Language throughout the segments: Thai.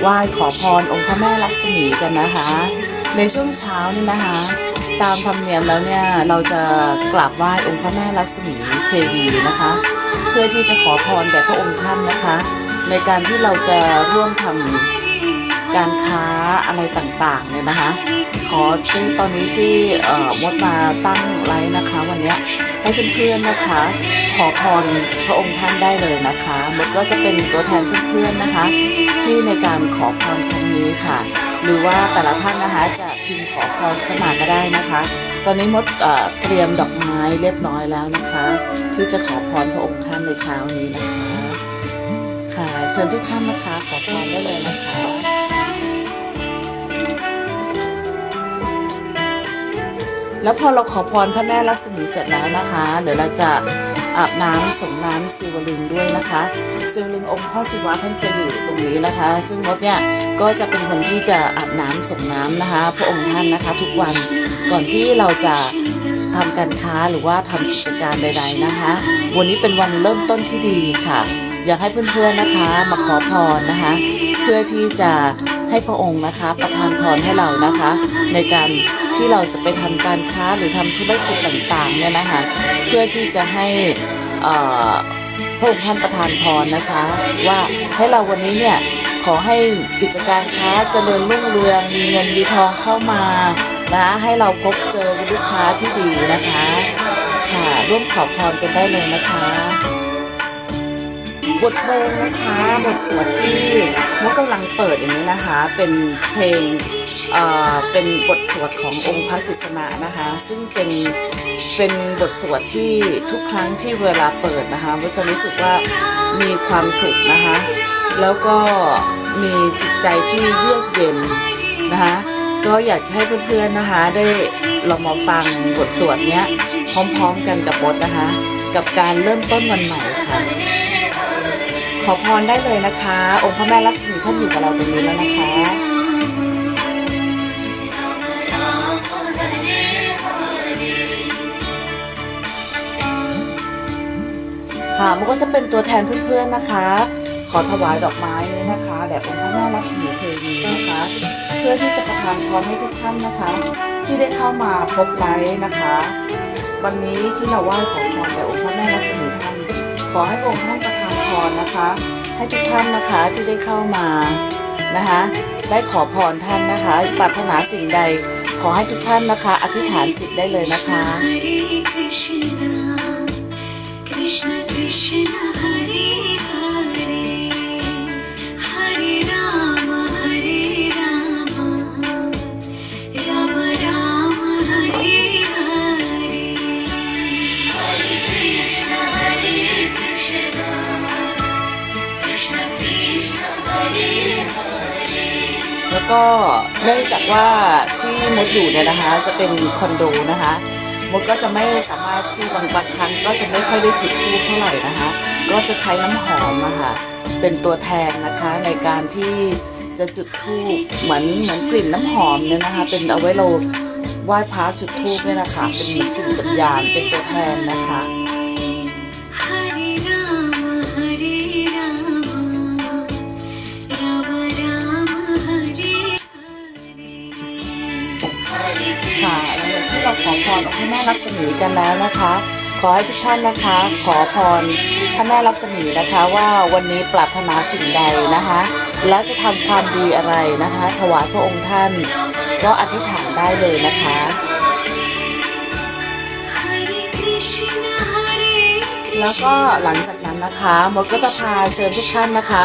ไหว้ขอพรองค์พระแม่ลักษมีกันนะคะ ในช่วงเช้านี่นะคะ ตามธรรมเนียมแล้วเนี่ยเราจะกราบไหว้องค์พระแม่ลักษมีเทวีนะคะ เพื่อที่จะขอพรแด่พระองค์ท่านนะคะ ในการที่เราจะร่วมทำ การค้าอะไรต่างๆเนี่ยนะคะ ขอที่ตอนนี้ที่มดมาตั้งไลฟ์นะคะ วันนี้ให้เพื่อนๆนะคะ ขอพรพระองค์ท่านได้เลยนะคะมดก็จะเป็นตัวแทนเพื่อนๆนะคะ ที่ในการขอพรครั้งนี้ค่ะ หรือว่าแต่ละท่านนะคะจะพิมพ์ขอพรเข้ามาก็ได้นะคะ ตอนนี้มดเอ่อเตรียมดอกไม้เรียบร้อยแล้วนะคะ ที่จะขอพรพระองค์ท่านในเช้านี้นะคะค่ะเชิญทุกท่านนะคะขอพรได้เลยนะคะ แล้วพอเราขอพรพระแม่ลักษมีเสร็จแล้วนะคะ เดี๋ยวเราจะอาบน้ำส่งน้ำศิวลึงด้วยนะคะศิวลึงองค์พ่อศิวะท่านจะอยู่ตรงนี้นะคะ ซึ่งมดเนี่ยก็จะเป็นคนที่จะอาบน้ำส่งน้ำนะคะ พระองค์ท่านนะคะ ทุกวันก่อนที่เราจะทำการค้าหรือว่าทำกิจการใด ๆนะคะ วันนี้เป็นวันเริ่มต้นที่ดีค่ะ อยากให้เพื่อนๆนะคะมาขอพรนะคะ เพื่อที่จะให้พระองค์นะคะประทานพรให้เรานะคะ ในการที่เราจะไปทำการค้าหรือทำธุรกิจต่างๆเนี่ยนะคะ เพื่อที่จะให้พระองค์ท่านประทานพรนะคะ ว่าให้เราวันนี้เนี่ย อให้กิจการค้าเจริญรุ่งเรืองมีเงินมีทองเข้ามานะให้เราพบเจอลูกค้าที่ดีนะคะ ค่ะร่วมขอพรกันได้เลยนะคะบทเพลงนะคะบทสวดที่มดกำลังเปิดอย่างนี้นะคะ เป็นเพลงเอ่อเป็นบทสวดขององค์พระกฤษณะนะคะ ซึ่งเป็นเป็นบทสวดที่ทุกครั้งที่เวลาเปิดนะคะมดจะรู้สึกว่ามีความสุขนะคะ แล้วก็ มีจิตใจที่เยือกเย็นนะคะก็อยากจะให้เพื่อนๆนะคะได้ลองมาฟังบทสวดเนี้ยพร้อมๆกันกับมดนะคะ กับการเริ่มต้นวันใหม่ค่ะ ขอพรได้เลยนะคะ องค์พระแม่ลักษมีท่านอยู่กับเราตรงนี้แล้วนะคะค่ะมันก็จะเป็นตัวแทนเพื่อนๆนะคะ ขอถวายดอกไม้นี้นะคะแด่องค์พระแม่ลักษมีเทวีนะคะ เพื่อที่จะประทานพรให้ทุกท่านนะคะ ที่ได้เข้ามาพบไลฟ์นะคะ วันนี้ที่เราไหว้ขอพรแด่องค์พระแม่ลักษมีท่านขอให้องค์ท่านประทานพรนะคะ ให้ทุกท่านนะคะที่ได้เข้ามานะคะ ได้ขอพรท่านนะคะปรารถนาสิ่งใด ขอให้ทุกท่านนะคะ อธิษฐานจิตได้เลยนะคะ แล้วก็เนื่องจากว่าที่มดอยู่เนี่ยนะคะ จะเป็นคอนโดนะคะ มดก็จะไม่สามารถที่บางบางครั้งก็จะไม่ค่อยได้จุดทูบเท่าไหร่นะคะ ก็จะใช้น้ำหอมนะคะเป็นตัวแทนนะคะในการที่จะจุดทูบเหมือนเหมือนกลิ่นน้ำหอมเนี่ยนะคะ เป็นเอาไว้เราไหว้พระจุดทูบเนี่ยนะคะเป็นเหมือนกลิ่นสัญญาณเป็นตัวแทนนะคะ ลักษมีกันแล้วนะคะ ขอให้ทุกท่านนะคะ ขอพรพระแม่ลักษมีนะคะว่าวันนี้ปรารถนาสิ่งใดนะคะ และจะทำความดีอะไรนะคะ ถวายพระองค์ท่าน ก็อธิษฐานได้เลยนะคะ Hare Krishna Hare แล้วก็หลังจากนั้น นะคะมดก็จะพาเชิญทุกท่านนะคะ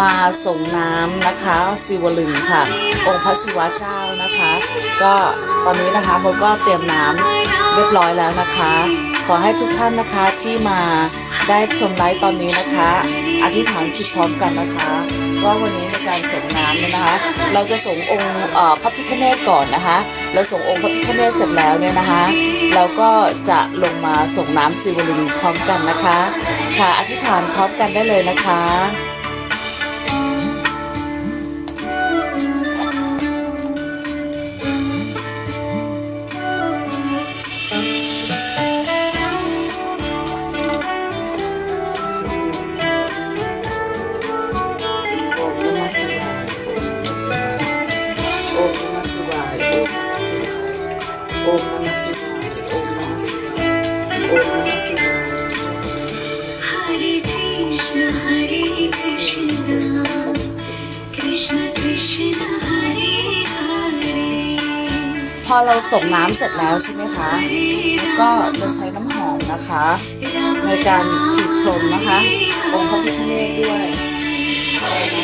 มาส่งน้ำนะคะสิวลึงค่ะ องค์พระศิวะเจ้านะคะ ก็ตอนนี้นะคะมดก็เตรียมน้ำเรียบร้อยแล้วนะคะ ขอให้ทุกท่านนะคะที่มา ได้ชมไลฟ์ตอนนี้นะคะ อธิษฐานจิตพร้อมกันนะคะ ว่าวันนี้ในการส่งน้ำเนี่ยนะคะ เราจะส่งองค์พระพิฆเนศก่อนนะคะ เราส่งองค์พระพิฆเนศเสร็จแล้วเนี่ยนะคะเราก็จะลงมาส่งน้ำสิวลิงพร้อมกันนะคะ ค่ะอธิษฐานพร้อมกันได้เลยนะคะ พอเราส่งน้ำเสร็จแล้วใช่ไหมคะ ก็จะใช้น้ำหอมนะคะ ในการฉีดพรมนะคะ องค์พระพิฆเนศด้วย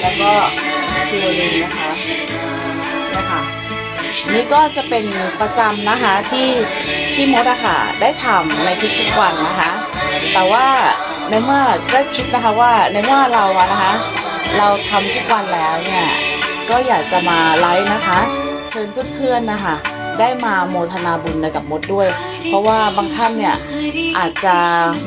แล้วก็ซิวลินนนะคะ นี่ก็จะเป็นประจำนะคะที่ที่มดอะค่ะได้ทำในทุกๆวันนะคะ แต่ว่าในเมื่อก็คิดนะคะว่าในเมื่อเราอะนะคะ เราทำทุกวันแล้วเนี่ยก็อยากจะมาไลฟ์นะคะ เชิญเพื่อนๆนะคะ ได้มาโมทนาบุญในกับมดด้วย เพราะว่าบางท่านเนี่ยอาจจะ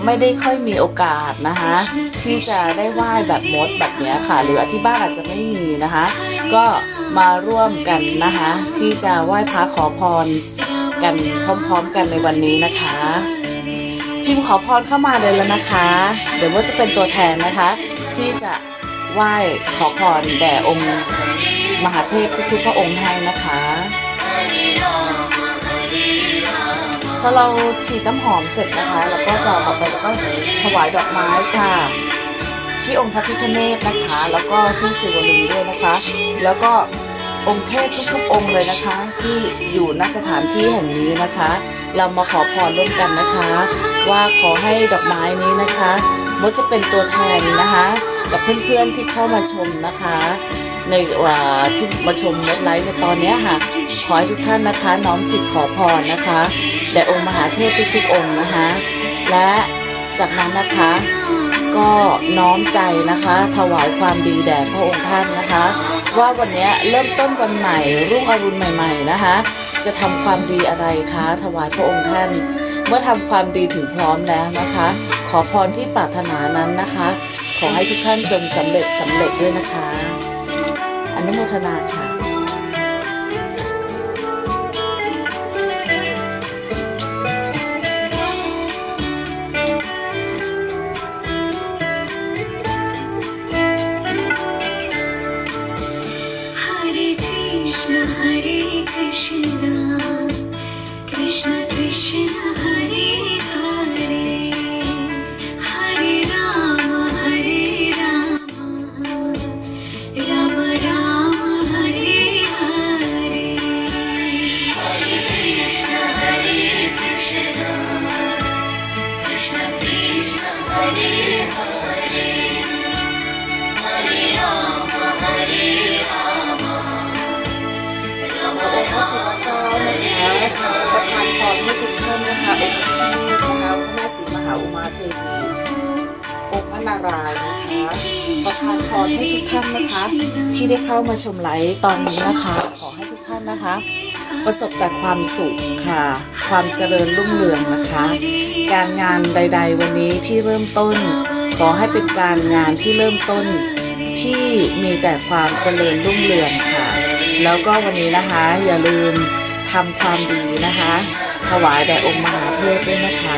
ไม่ได้ค่อยมีโอกาสนะคะที่จะได้ไหว้แบบมดแบบเนี้ยค่ะ หรือที่บ้านอาจจะไม่มีนะคะ ก็มาร่วมกันนะคะ ที่จะไหว้พระขอพรกันพร้อมๆกันในวันนี้นะคะพิมพ์ขอพรเข้ามาเลยแล้วนะคะ เดี๋ยวว่าจะเป็นตัวแทนนะคะ ที่จะไหว้ขอพรแด่องค์มหาเทพทุกๆพระองค์ให้นะคะ พอเราฉีดน้ำหอมเสร็จนะคะ แล้วก็จะต่อไปแล้วก็ถวายดอกไม้ค่ะ ที่องค์พระพิฆเนศนะคะ แล้วก็ที่สิวลึงด้วยนะคะ แล้วก็องค์เทพทุกๆองค์เลยนะคะ ที่อยู่ณสถานที่แห่งนี้นะคะ เรามาขอพรร่วมกันนะคะ ว่าขอให้ดอกไม้นี้นะคะมดจะเป็นตัวแทนนะคะ กับเพื่อนๆที่เข้ามาชมนะคะ ในว่าที่มาชมมดไลฟ์ในตอนนี้ค่ะ ขอให้ทุกท่านนะคะ น้อมจิตขอพรนะคะ แด่องค์มหาเทพทุกๆองค์นะคะ และจากนั้นนะคะก็น้อมใจนะคะ ถวายความดีแด่พระองค์ท่านนะคะ ว่าวันนี้เริ่มต้นวันใหม่ รุ่งอรุณใหม่ ๆนะคะ จะทำความดีอะไรคะ ถวายพระองค์ท่าน เมื่อทำความดีถึงพร้อมแล้วนะคะ ขอพรที่ปรารถนานั้นนะคะ ขอให้ทุกท่านจงสำเร็จสำเร็จด้วยนะคะอนุโมทนาค่ะ ขอองค์พระศิวะเจ้านะคะประทานพรให้ทุกท่านนะคะองค์พระพิฆเนศนะคะพระแม่ศรีมหาอุมาเทวีองค์พระนารายณ์นะคะประทานพรให้ทุกท่านนะคะ ที่ได้เข้ามาชมไลฟ์ตอนนี้นะคะ ขอให้ทุกท่านนะคะ ประสบแต่ความสุขค่ะ ความเจริญรุ่งเรืองนะคะ การงานใด ๆ วันนี้ที่เริ่มต้น ขอให้เป็นการงานที่เริ่มต้นที่มีแต่ความเจริญรุ่งเรืองค่ะ แล้วก็วันนี้นะคะอย่าลืมทำความดีนะคะ ถวายแด่องค์มหาเทพด้วยนะคะ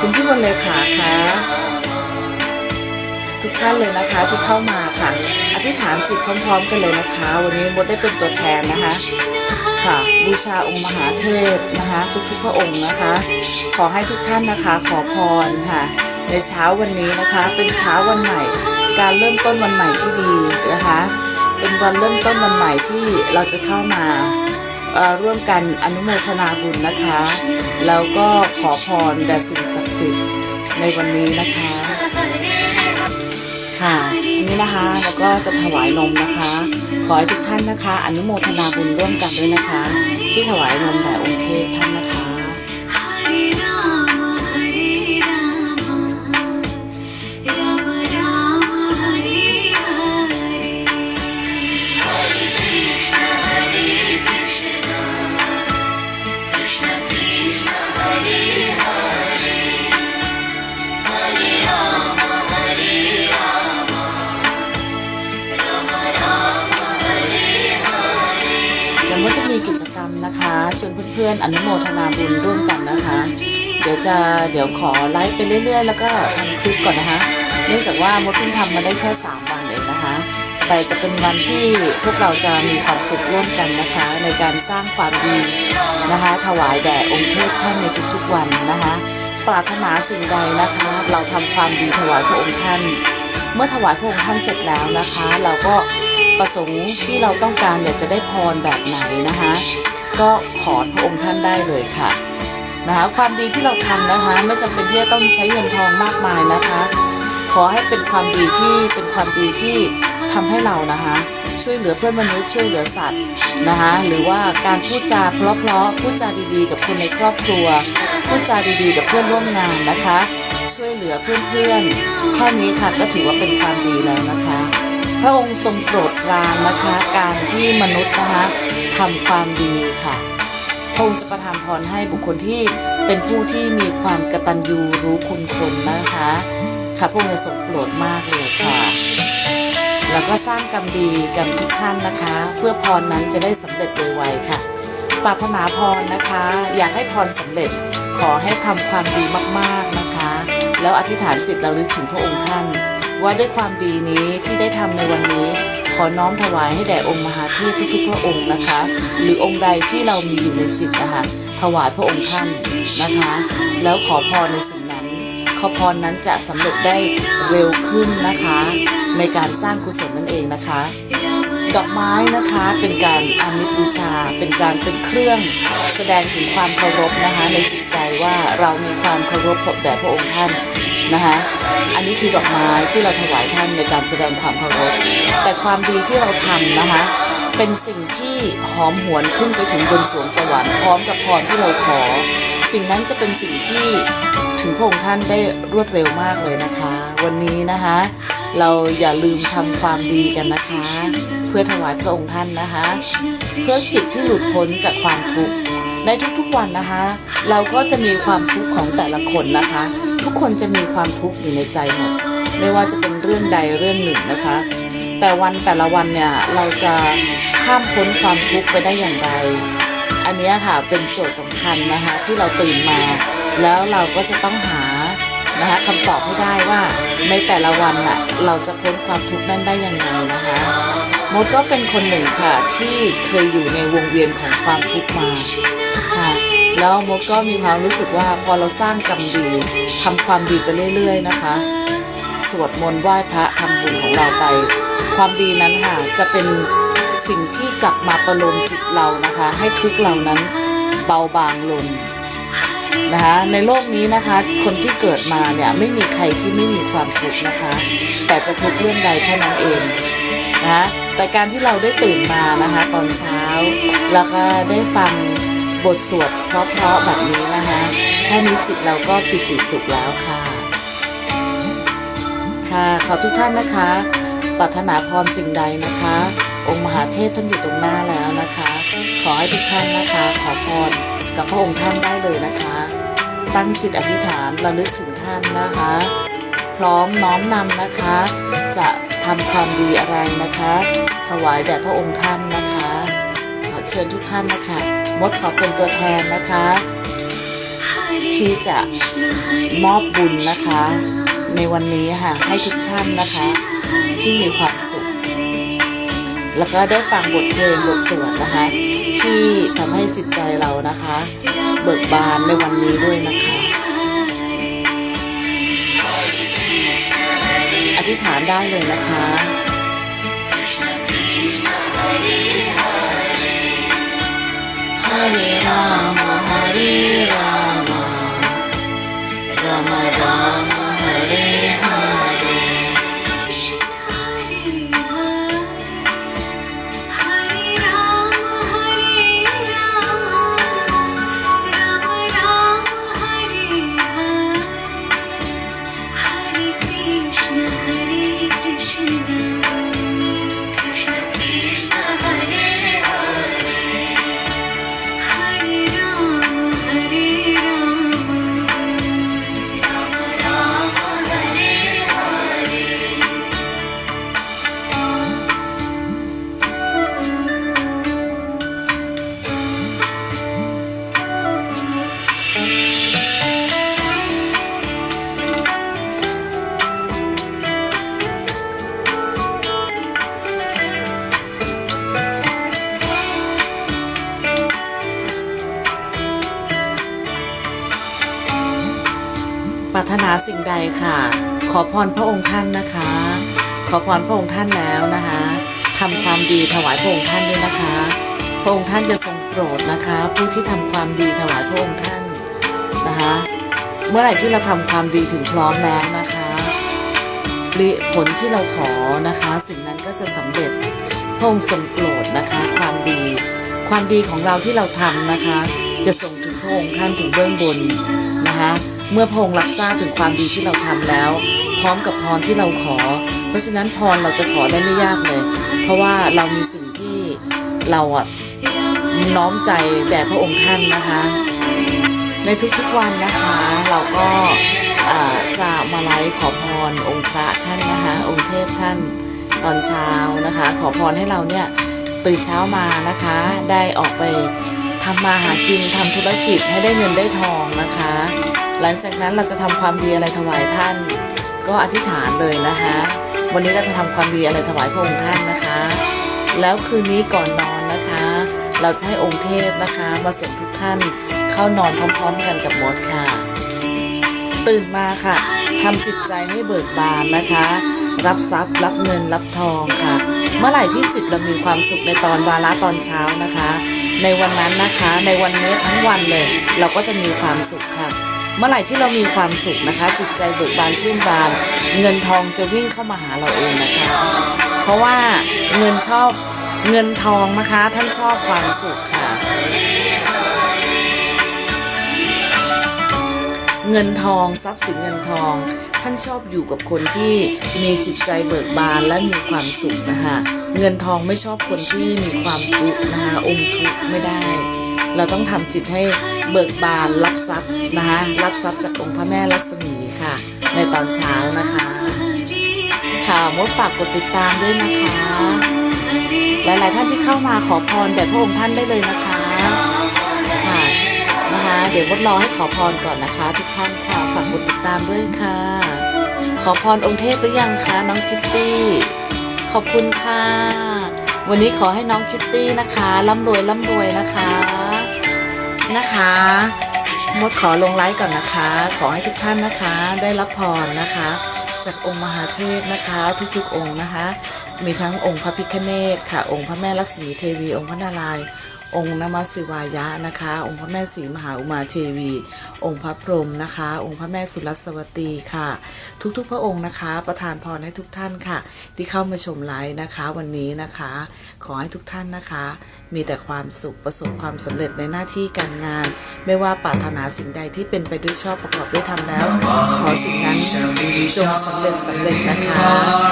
คุณพี่บนเลยขาคะทุกท่านเลยนะคะที่เข้ามาค่ะ อธิษฐานจิตพร้อม ๆ กันเลยนะคะ วันนี้มดได้เป็นตัวแทนนะคะ ค่ะ บูชาองค์มหาเทพนะคะ ทุกๆพระองค์นะคะ ขอให้ทุกท่านนะคะ ขอพรค่ะ ในเช้าวันนี้นะคะ เป็นเช้าวันใหม่ การเริ่มต้นวันใหม่ที่ดีนะคะ เป็นวันเริ่มต้นวันใหม่ที่เราจะเข้ามาร่วมกันอนุโมทนาบุญนะคะ แล้วก็ขอพรแด่สิ่งศักดิ์สิทธิ์ในวันนี้นะคะ ค่ะนี่นะคะแล้วก็จะถวายนมนะคะ ขอให้ทุกท่านนะคะ อนุโมทนาบุญร่วมกันด้วยนะคะ ที่ถวายนมแด่องค์เทพท่านนะคะ นะคะชวนเพื่อนๆอนุโมทนาบุญร่วมกันนะคะ เดี๋ยวจะเดี๋ยวขอไลฟ์ไปเรื่อย ๆ แล้วก็ทำคลิปก่อนนะคะ เนื่องจากว่ามดเพิ่งทำมาได้แค่ 3 วันเองนะคะ แตไปจะเป็นวันที่พวกเราจะมีความสุขร่วมกันนะคะ ในการสร้างความดีนะคะ ถวายแด่องค์เทพท่านในทุกๆวันนะคะ ปรารถนาสิ่งใดนะคะ เราทำความดีถวายพระองค์ท่าน เมื่อถวายพระองค์ท่านเสร็จแล้วนะคะ เราก็ประสงค์ที่เราต้องการอยากจะได้พรแบบไหนนะคะ ก็ขอพระองค์ท่านได้เลยค่ะนะคะความดีที่เราทำนะคะ ไม่จำเป็นที่จะต้องใช้เงินทองมากมายนะคะ ขอให้เป็นความดีที่เป็นความดีที่ทำให้เรานะคะ ช่วยเหลือเพื่อนมนุษย์ช่วยเหลือสัตว์นะคะหรือว่าการพูดจาเพราะๆพูดจาดีๆ กับคนในครอบครัว พูดจาดีๆ กับเพื่อนร่วมงานนะคะ ช่วยเหลือเพื่อนๆแค่นี้ค่ะก็ถือว่าเป็นความดีแล้วนะคะ พระองค์ทรงโปรดปรานนะคะ การที่มนุษย์นะคะ ทำความดีค่ะพระองค์จะประทานพรให้บุคคลที่เป็นผู้ที่มีความกตัญญูรู้คุณคนนะคะ ค่ะพระองค์จะทรงโปรดมากเลยค่ะ แล้วก็สร้างกรรมดีกันทุกท่านนะคะ เพื่อพรนั้นจะได้สำเร็จโดยไวค่ะ ปรารถนาพรนะคะ อยากให้พรสำเร็จขอให้ทำความดีมากๆนะคะ แล้วอธิษฐานจิตเราลึกถึงพระองค์ท่าน ว่าด้วยความดีนี้ที่ได้ทำในวันนี้ ขอน้อมถวายให้แด่องค์มหาเทพทุกๆพระองค์นะคะ หรือองค์ใดที่เรามีอยู่ในจิตนะคะถวายพระองค์ท่านนะคะ แล้วขอพรในสิ่งนั้น ขอพรนั้นจะสำเร็จได้เร็วขึ้นนะคะ ในการสร้างกุศลนั่นเองนะคะ ดอกไม้นะคะเป็นการอามิตบูชา เป็นการเป็นเครื่องแสดงถึงความเคารพนะคะในจิตใจว่าเรามีความเคารพแด่พระองค์ท่านนะคะอันนี้คือดอกไม้ที่เราถวายท่านในการแสดงความเคารพ แต่ความดีที่เราทำนะคะเป็นสิ่งที่หอมหวนขึ้นไปถึงบนสวงสวรรค์พร้อมกับพรที่เราขอ สิ่งนั้นจะเป็นสิ่งที่ถึงพระองค์ท่านได้รวดเร็วมากเลยนะคะ วันนี้นะคะ เราอย่าลืมทำความดีกันนะคะ เพื่อถวายพระองค์ท่านนะคะ เพื่อจิตที่หลุดพ้นจากความทุกข์ในทุกๆวันนะคะ เราก็จะมีความทุกข์ของแต่ละคนนะคะ ทุกคนจะมีความทุกข์อยู่ในใจหมดไม่ว่าจะเป็นเรื่องใดเรื่องหนึ่งนะคะ แต่วันแต่ละวันเนี่ยเราจะข้ามพ้นความทุกข์ไปได้อย่างไร อันนี้ค่ะเป็นโจทย์สำคัญนะคะที่เราตื่นมา แล้วเราก็จะต้องหา นะคะคำตอบให้ได้ว่าในแต่ละวันน่ะเราจะพ้นความทุกข์นั้นได้ยังไงนะคะมดก็เป็นคนหนึ่งค่ะที่เคยอยู่ในวงเวียนของความทุกข์มาค่ะแล้วมดก็มีความรู้สึกว่าพอเราสร้างกรรมดีทำความดีไปเรื่อย ๆ นะคะ สวดมนต์ไหว้พระทำบุญของเราไป ความดีนั้นค่ะจะเป็นสิ่งที่กลับมาประโลมจิตเรานะคะ ให้ทุกเรานั้นเบาบางลง นะคะในโลกนี้นะคะ คนที่เกิดมาเนี่ยไม่มีใครที่ไม่มีความทุกข์นะคะ แต่จะทุกข์เรื่องใดเท่านั้นเองนะคะแต่การที่เราได้ตื่นมานะคะตอนเช้า แล้วก็ได้ฟังบทสวดเพราะๆแบบนี้นะคะแค่นี้จิตเราก็ปิติสุขแล้วค่ะ ค่ะขอทุกท่านนะคะปรารถนาพรสิ่งใดนะคะ องค์มหาเทพท่านอยู่ตรงหน้าแล้วนะคะ ขอให้ทุกท่านนะคะ ขอพร กับพระองค์ท่านได้เลยนะคะ ตั้งจิตอธิษฐานระลึกถึงท่านนะคะ พร้อมน้อมนำนะคะ จะทำความดีอะไรนะคะ ถวายแด่พระองค์ท่านนะคะขอเชิญทุกท่านนะคะ มดขอเป็นตัวแทนนะคะ ที่จะมอบบุญนะคะ ในวันนี้ค่ะให้ทุกท่านนะคะ ที่มีความสุข แล้วก็ได้ฟังบทเพลงบทสวดนะคะ ที่ทำให้จิตใจเรานะคะ เบิกบานในวันนี้ด้วยนะคะ อธิษฐานได้เลยนะคะฮาริรามาฮาริรามารามารามาฮาริฮา ดค่ะ ขอพรพระองค์ท่านนะคะ ขอพรพระองค์ท่านแล้วนะคะทำความดีถวายพระองค์ท่านด้วยนะคะ พระองค์ท่านจะทรงโปรดนะคะ ผู้ที่ทำความดีถวายพระองค์ท่านนะคะ เมื่อไหร่ที่เราทำความดีถึงพร้อมแล้วนะคะผลที่เราขอนะคะ สิ่งนั้นก็จะสำเร็จพระองค์ทรงโปรดนะคะ ความดี ความดีของเราที่เราทำนะคะ จะส่งถึงพระองค์ท่านถึงเบื้องบนนะคะเมื่อพระองค์รับทราบถึงความดีที่เราทำแล้ว พร้อมกับพรที่เราขอ เพราะฉะนั้นพรเราจะขอได้ไม่ยากเลย เพราะว่าเรามีสิ่งที่เราอะน้อมใจแด่พระองค์ท่านนะคะ ในทุกๆวันนะคะเราก็จะมาไลฟ์ขอพรองค์พระท่านนะคะองค์เทพท่านตอนเช้านะคะ ขอพรให้เราเนี่ยตื่นเช้ามานะคะ ได้ออกไป ทำมาหากินทำธุรกิจให้ได้เงินได้ทองนะคะ หลังจากนั้นเราจะทำความดีอะไรถวายท่าน ก็อธิษฐานเลยนะคะ วันนี้เราจะทำความดีอะไรถวายพระองค์ท่านนะคะ แล้วคืนนี้ก่อนนอนนะคะ เราจะให้องค์เทพนะคะ มาส่งทุกท่านเข้านอนพร้อมๆกันกับมดค่ะ ตื่นมาค่ะทำจิตใจให้เบิกบานนะคะ รับทรัพย์ รับเงินรับทองค่ะ เมื่อไหร่ที่จิตเรามีความสุขในตอนวาระตอนเช้านะคะ ในวันนั้นนะคะในวันนี้ทั้งวันเลย เราก็จะมีความสุขค่ะ เมื่อไหร่ที่เรามีความสุขนะคะ จิตใจเบิกบานชื่นบาน เงินทองจะวิ่งเข้ามาหาเราเองนะคะ เพราะว่าเงินชอบเงินทองนะคะ ท่านชอบความสุขค่ะ เงินทองทรัพย์สินเงินทอง ท่านชอบอยู่กับคนที่มีจิตใจเบิกบานและมีความสุขนะคะเงินทองไม่ชอบคนที่มีความทุกข์นะคะอมทุกข์ไม่ได้ เราต้องทำจิตให้เบิกบานรับทรัพย์นะคะรับทรัพย์จากองค์พระแม่ลักษมีค่ะ ในตอนเช้านะคะ ค่ะมดฝากกดติดตามด้วยนะคะ หลายๆท่านที่เข้ามาขอพรแด่พระองค์ท่านได้เลยนะคะค่ะนะคะ เดี๋ยวมดรอให้ขอพรก่อนนะคะ ทุกท่านค่ะ ฝากกดติดตามด้วยค่ะ ขอพรองค์เทพหรือยังคะน้องคิตตี้ ขอบคุณค่ะ วันนี้ขอให้น้องคิตตี้นะคะร่ำรวยร่ำรวยนะคะ นะคะมดขอลงไลฟ์ก่อนนะคะ ขอให้ทุกท่านนะคะ ได้รับพรนะคะ จากองค์มหาเทพนะคะ ทุกๆองค์นะคะ มีทั้งองค์พระพิฆเนศค่ะ องค์พระแม่ลักษมีเทวี องค์พระนารายณ์ องค์นมัสสิวายะนะคะ องค์พระแม่ศรีมหาอุมาเทวี องค์พระพรหมนะคะ องค์พระแม่สุรัสวตีค่ะ ทุกๆ พระองค์นะคะ ประทานพรให้ทุกท่านค่ะ ที่เข้ามาชมไลฟ์นะคะ วันนี้นะคะ ขอให้ทุกท่านนะคะ มีแต่ความสุขประสบความสำเร็จในหน้าที่การงาน ไม่ว่าปรารถนาสิ่งใดที่เป็นไปด้วยชอบประกอบด้วยธรรมแล้ว ขอสิ่งนั้นจงสำเร็จสำเร็จนะคะ